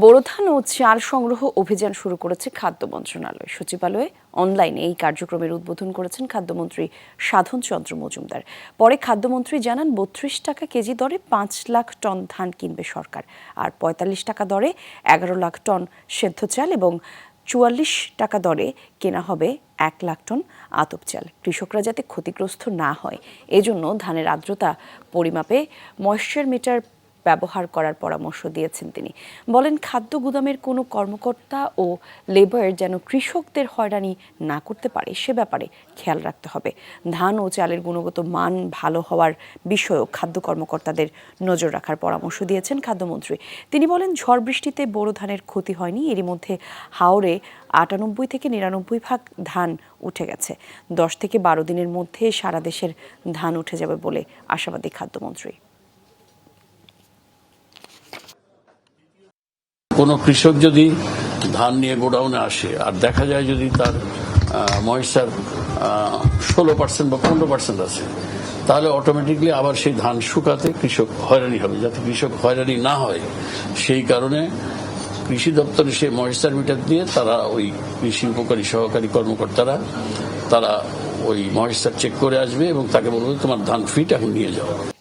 বোরো ধান ও চাল সংগ্রহ অভিযান শুরু করেছে খাদ্য মন্ত্রণালয়। সচিবালয়ে অনলাইনে এই কার্যক্রমের উদ্বোধন করেছেন খাদ্যমন্ত্রী সাধন চন্দ্র মজুমদার। পরে খাদ্যমন্ত্রী জানান, বত্রিশ টাকা কেজি দরে পাঁচ লাখ টন ধান কিনবে সরকার। আর পঁয়তাল্লিশ টাকা দরে এগারো লাখ টন সেদ্ধ চাল এবং চুয়াল্লিশ টাকা দরে কেনা হবে এক লাখ টন আতপ চাল। কৃষকরা যাতে ক্ষতিগ্রস্ত না হয়, এজন্য ধানের আর্দ্রতা পরিমাপে ময়েশ্চার মিটার ব্যবহার করার পরামর্শ দিয়েছেন তিনি। বলেন, খাদ্য গুদামের কোনো কর্মকর্তা ও লেবার যেন কৃষকদের হয়রানি না করতে পারে, সে ব্যাপারে খেয়াল রাখতে হবে। ধান ও চালের গুণগত মান ভালো হওয়ার বিষয়েও খাদ্য কর্মকর্তাদের নজর রাখার পরামর্শ দিয়েছেন খাদ্যমন্ত্রী। তিনি বলেন, ঝড় বৃষ্টিতে বোরো ধানের ক্ষতি হয়নি, এরই মধ্যে হাওড়ে আটানব্বই থেকে নিরানব্বই ভাগ ধান উঠে গেছে। দশ থেকে বারো দিনের মধ্যে সারা দেশের ধান উঠে যাবে বলে আশাবাদী খাদ্যমন্ত্রী। কোনো কৃষক যদি ধান নিয়ে গোডাউনে আসে, আর দেখা যায় যদি তার ময়েশ্চার ষোলো পার্সেন্ট বা পনেরো পার্সেন্ট আছে, তাহলে অটোমেটিকলি আবার সেই ধান শুকাতে কৃষক হয়রানি হবে। যাতে কৃষক হয়রানি না হয়, সেই কারণে কৃষি দপ্তরে সেই ময়েশ্চার মিটার দিয়ে তারা ওই কৃষি উপকারী সহকারী কর্মকর্তারা, তারা ওই ময়েশ্চার চেক করে আসবে এবং তাকে বলবে, তোমার ধান ফিট এখন নিয়ে যাও।